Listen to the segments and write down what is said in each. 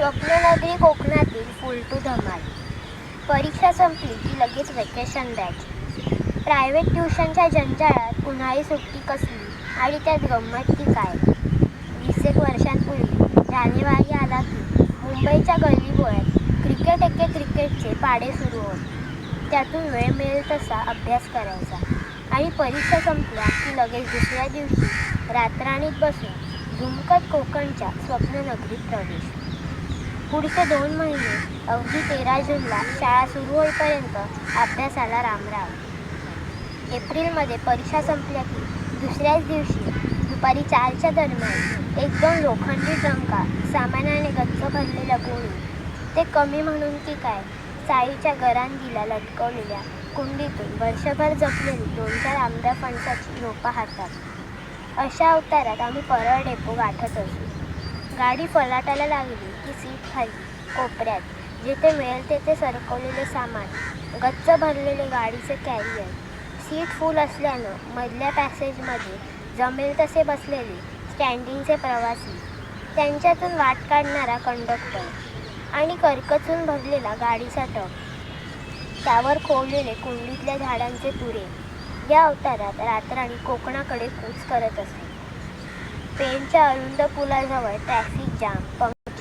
स्वप्ननगरी कोकणातील फुलटू धमाल. परीक्षा संपली की लगेच वेकेशन द्यायची. प्रायव्हेट ट्युशनच्या जंजाळात उन्हाळी सुट्टी कसली आणि त्यात गंमत ती काय? वीस एक वर्षांपूर्वी जानेवारी आला की मुंबईच्या गल्लीबोळ्यात क्रिकेट एके क्रिकेटचे पाडे सुरू होते. त्यातून वेळ मिळेल तसा अभ्यास करायचा आणि परीक्षा संपल्या की लगेच दुसऱ्या दिवशी रात्राणीत बसून झुमकत कोकणच्या स्वप्ननगरीत प्रवेश. पुढचे दोन महिने अवधी तेरा जूनला शाळा सुरू होईपर्यंत अभ्यासाला रामराव. एप्रिलमध्ये परीक्षा संपल्या की दुसऱ्याच दिवशी दुपारी चारच्या दरम्यान एकदम लोखंडी ट्रंका सामानाने गच्च भरलेल्या गोळी ते कमी म्हणून की काय साईच्या गरांगीला लटकवलेल्या कुंडीतून वर्षभर जपलेली दोन चार आंब्या फणसाची रोपं हातात. अशा अवतारात आम्ही परळ डेपो गाठत असू. गाडी फलाटायला लागली. की सीट खाली कोपऱ्यात. जिथे मिळेल तेथे सरकवलेले सामान गच्च भरलेले गाडीचे कॅरियर सीट फुल असल्यानं मधल्या पॅसेजमध्ये जमेल तसे बसलेले स्टँडिंगचे प्रवासी त्यांच्यातून वाट काढणारा कंडक्टर आणि कर्कचून भरलेला गाडीचा टप त्यावर खोवलेले कुंडीतल्या झाडांचे तुरे या अवतारात रात्राणी कोकणाकडे कूच करत असे. पेणच्या अरुंद पुलाजवळ ट्रॅफिक जाम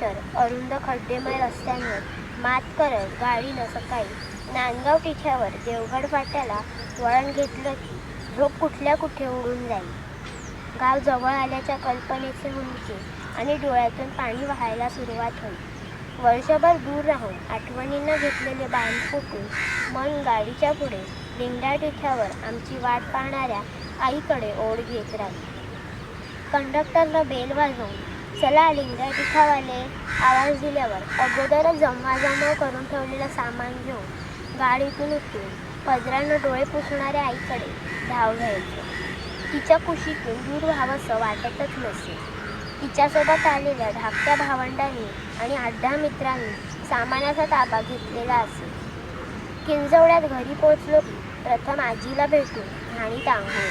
पंक्चर अरुंद खड्डेमय रस्त्यांवर मात करत गाडीनं सकाळी नांदगाव तिठ्यावर देवगड फाट्याला वळण घेतलं की झोप कुठल्या कुठे उडून जाईल. गाव जवळ आल्याच्या कल्पनेचे हुंदके आणि डोळ्यातून पाणी वाहायला सुरुवात होईल. वर्षभर दूर राहून आठवणींना घेतलेले बांध फुटून मन गाडीच्या पुढे लिंगडा तिठ्यावर आमची वाट पाहणाऱ्या आईकडे ओढ घेत राहील. कंडक्टरनं बेल वाजवून चला लिंगडा तिठावाले आवाज दिल्यावर अगोदरच जमवाजमव करून ठेवलेलं सामान घेऊन गाडीतून उतरून पदरानं डोळे पुसणाऱ्या आईकडे धाव घ्यायचो. तिच्या कुशीतून दूर व्हावंसं वाटतच नसे. तिच्यासोबत आलेल्या धाकट्या भावंडांनी आणि आड्डा मित्रांनी सामानाचा ताबा घेतलेला असे. किंजवड्यात घरी पोचलो की प्रथम आजीला भेटून आणि तांघोळ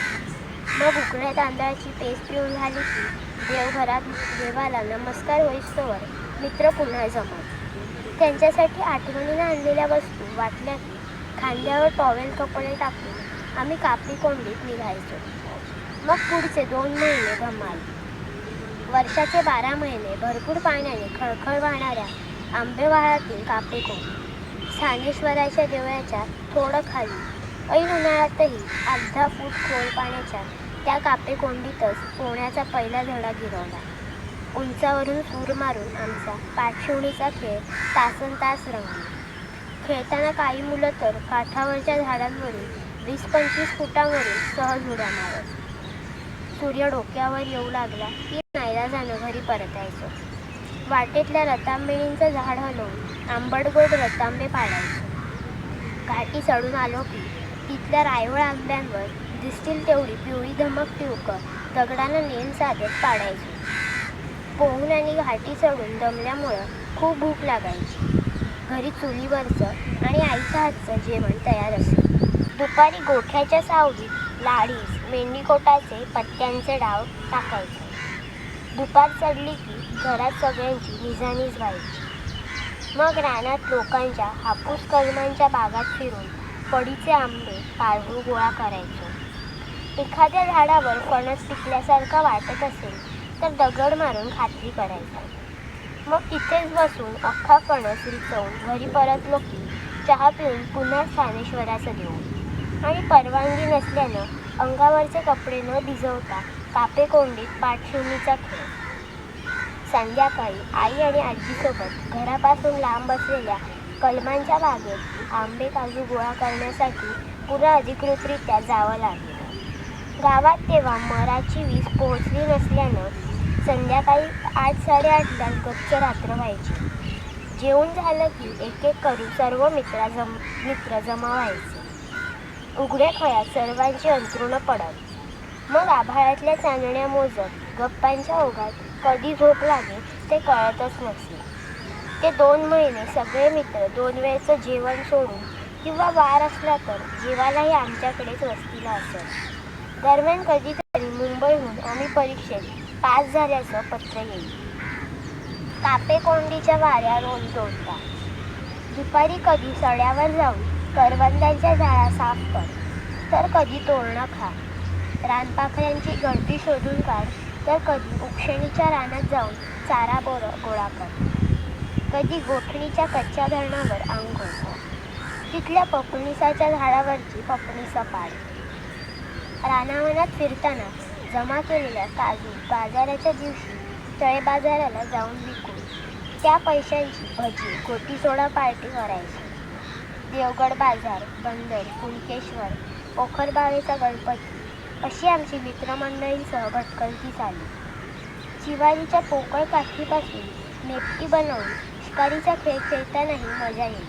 मग उकड्या तांदळाची पेस्ट पिऊन झाली की देवघरात देवाला नमस्कार होईस्तोवर मित्र पुन्हा जमत. त्यांच्यासाठी आठवणीनं आणलेल्या वस्तू वाटल्या की खांद्यावर टॉवेल कपडे टाकून आम्ही कापडी कोंडीत निघायचो. मग पुढचे दोन महिने धमाल. वर्षाचे बारा महिने भरपूर पाण्याने खळखळ वाहणाऱ्या आंबेवाळातील कोंडी. स्थानेश्वराच्या देवळाच्या थोडं खाली ऐन उन्हाळ्यातही अर्धा फूट खोल पाण्याच्या त्या कापेकोंडीतच पोहण्याचा पहिला धडा गिरवला. उंचावरून सूर मारून आमचा पाठशिवणीचा खेळ तासन तास रंगला. खेळताना काही मुलं तर काठावरच्या झाडांवरून वीस पंचवीस फुटांवरून सहज उड्या मारत. सूर्य डोक्यावर येऊ लागला की नाईलाजानं घरी परतायचो वाटेतल्या रतांबेळींचं झाड हलवून आंबडगोड रतांबे पाडायचो. घाटी चढून आलो की तिथल्या रायवळ आंब्यांवर दिसतील तेवढी पिवळी धमक पिवकं. दगडानं नेम साधत पाडायची. पोहून आणि घाटी चढून दमल्यामुळं खूप भूक लागायची. घरी चुलीवरचं आणि आईच्या हातचं जेवण तयार असे दुपारी गोठ्याच्या सावलीत लाडीस मेंढीकोटाचे पत्त्यांचे डाव टाकायचे. दुपार चढली की घरात सगळ्यांची निजानीज व्हायची. मग रानात लोकांच्या हापूस कलमांच्या बागात फिरून पडीचे आंबे काढून गोळा करायचो. एखाद्या झाडावर फणस पिकल्यासारखं वाटत असेल तर दगड मारून खात्री करायचा. मग तिथेच बसून अख्खा फणस रिचवून घरी परतलो की चहा पिऊन पुन्हा स्थानेश्वराचं देऊ आणि परवानगी नसल्यानं अंगावरचे कपडे न भिजवता कापे कोंडीत पाठशिवणीचा खेळ. संध्याकाळी आई आणि आजीसोबत घरापासून लांब असलेल्या कलमांच्या बागेत आंबे काजू गोळा करण्यासाठी पुन्हा अधिकृतरित्या जावं लागेल. गावात तेव्हा मराठी वीज पोहोचली नसल्यानं संध्याकाळी आठ साडेआठला गच्च रात्र व्हायची. जेवण झालं की एक एक करून सर्व मित्र जम मित्र जमा व्हायचे उघड्या खळ्यात सर्वांची अंतरुणं पडत. मग आभाळातल्या चांदण्या मोजत गप्पांच्या ओघात कधी झोप लागेल ते कळतच नसे. ते दोन महिने सगळे मित्र दोन वेळचं जेवण सोडून किंवा वार असला तर जेवायलाही आमच्याकडेच वस्तीला असत. दरम्यान कधीतरी मुंबईहून आम्ही परीक्षेत पास झाल्याचं पत्र येईल. कापे कोंडीच्या वाऱ्या रोल जोडतात दुपारी कधी सड्यावर जाऊन करवंदांच्या झाडा साफ कर तर कधी तोरणं खा. रानपाखऱ्यांची गर्दी शोधून काढ तर कधी उक्षणीच्या रानात जाऊन चारा बोर गोळा कर. कधी गोठणीच्या कच्च्या धरणावर आंघोळ तिथल्या पपणिसाच्या झाडावरची पपणिसा पाड. रानावनात फिरताना जमा केलेल्या काजू बाजाराच्या दिवशी तळे बाजाराला जाऊन विकून त्या पैशांची भजी गोटी सोडा पार्टी करायची. देवगड बाजार बंदर कुणकेश्वर पोखरबावेचा गणपती अशी आमची मित्रमंडळींसह भटकंती झाली. शिवाजीच्या पोकळ काठीपासून नेपटी बनवून शिकारीचा खेळ खेळतानाही मजा येईल.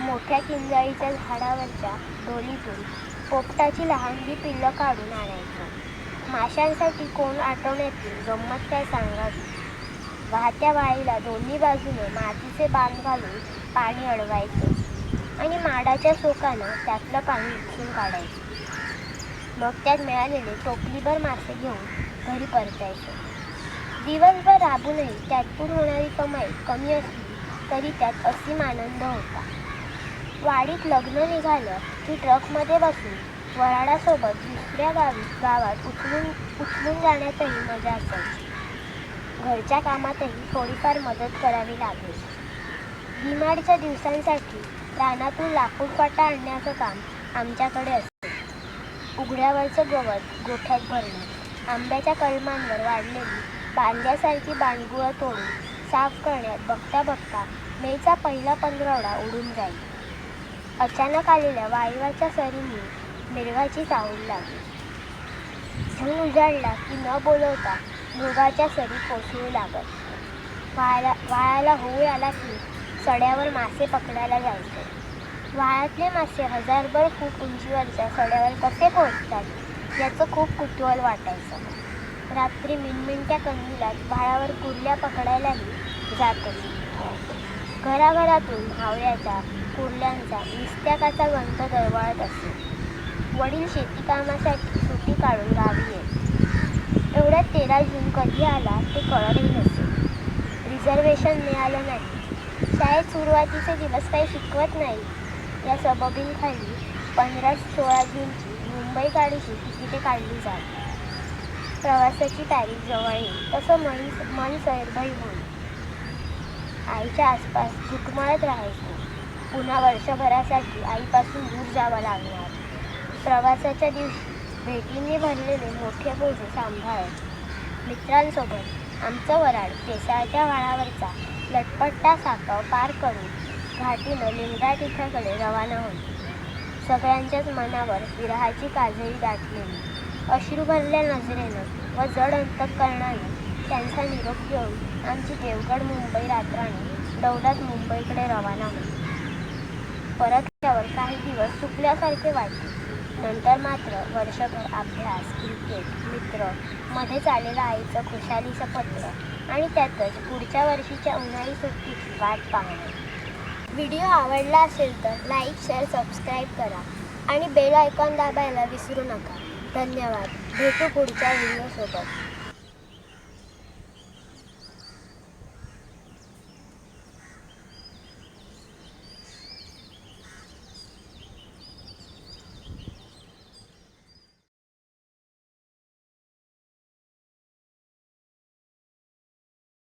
मोठ्या किंजाळीच्या झाडावरच्या डोलीतून पोपटाची लहानगी पिल्लं काढून आणायचं. माशांसाठी कोण आठवण्यातील गंमत काय सांगावी? वाहत्या वाळीला दोन्ही बाजूने मातीचे बांध घालून पाणी अडवायचं आणि माडाच्या सोकानं त्यातलं पाणी उचलून काढायचं. मग त्यात मिळालेले टोपलीभर मासे घेऊन घरी परतायचे. दिवसभर राबूनही त्यातून होणारी कमाई कमी असली तरी त्यात असीम आनंद होता. वाडीत लग्न निघालं की ट्रकमध्ये बसून वराडासोबत दुसऱ्या गावी गावात उचलून उचलून जाण्यातही मजा असायची. घरच्या कामातही थोडीफार मदत करावी लागेल. दिमाडच्या दिवसांसाठी रानातून लाकूड पाटा आणण्याचं काम आमच्याकडे असते. उघड्यावरचं गवत गोठ्यात भरणे आंब्याच्या कलमांवर वाढलेली बांध्यासारखी बांडगुळं तोडून साफ करण्यात बघता बघता मेचा पहिला पंधरवडा उडून जाईल. अचानक आलेल्या वाळीवाच्या सरीने मिरगाची चाहूल लागली झून उजाडला की न बोलवता मृगाच्या सरी पोसळू लागत वाळा वाळाला होऊ आला की सड्यावर मासे पकडायला जायचे. वाळातले मासे हजारभर खूप उंचीवरच्या सड्यावर कसे पोहोचतात याचं खूप कुतूहल वाटायचं. रात्री मिनमिनट्या कंदिलात भाळावर कुर्ल्या पकडायलाही जात असे. घराघरातून भावऱ्याच्या कुर्ल्यांचा निस्त्याकाचा गंध दरवळत असे. वडील शेतीकामासाठी सुट्टी काढून गावी येत. एवढ्यात तेरा जून कधी आला ते कळतही नसे. रिझर्वेशन मिळालं नाही. शाळेत सुरुवातीचे दिवस काही शिकवत नाही. या सबबींखाली पंधरा सोळा जूनची मुंबई गाडीची तिकिटे काढली जात. प्रवासाची तारीख जवळ येईल तसं मन मन सैरभई होईल आईच्या आसपास घुटमळत राहायचं. पुन्हा वर्षभरासाठी आईपासून दूर जावं लागणार. प्रवासाच्या दिवशी भेटींनी भरलेले मोठे बोजे सांभाळत मित्रांसोबत आमचं वराड केसाळच्या वाळावरचा लटपट्टा साकाव पार करून घाटीनं लिंगराट इथ्याकडे रवाना होईल सगळ्यांच्याच मनावर विरहाची काजळी दाटलेली अश्रू भरल्या नजरेनं व जड अंतकरणानं त्यांचा निरोप घेऊन आमची देवगड मुंबई रात्राने दौडात मुंबईकडे रवाना होईल परतल्यावर काही दिवस चुकल्यासारखे वाटले. नंतर मात्र वर्षभर अभ्यास क्रिकेट मित्र मध्येच आलेलं आईचं खुशालीचं पत्र आणि त्यातच पुढच्या वर्षीच्या उन्हाळी सुट्टीची वाट पाहणे. व्हिडिओ आवडला असेल तर लाईक शेअर सबस्क्राईब करा आणि बेल आयकॉन दाबायला विसरू नका. धन्यवाद. भेटू पुढच्या व्हिडिओसोबत.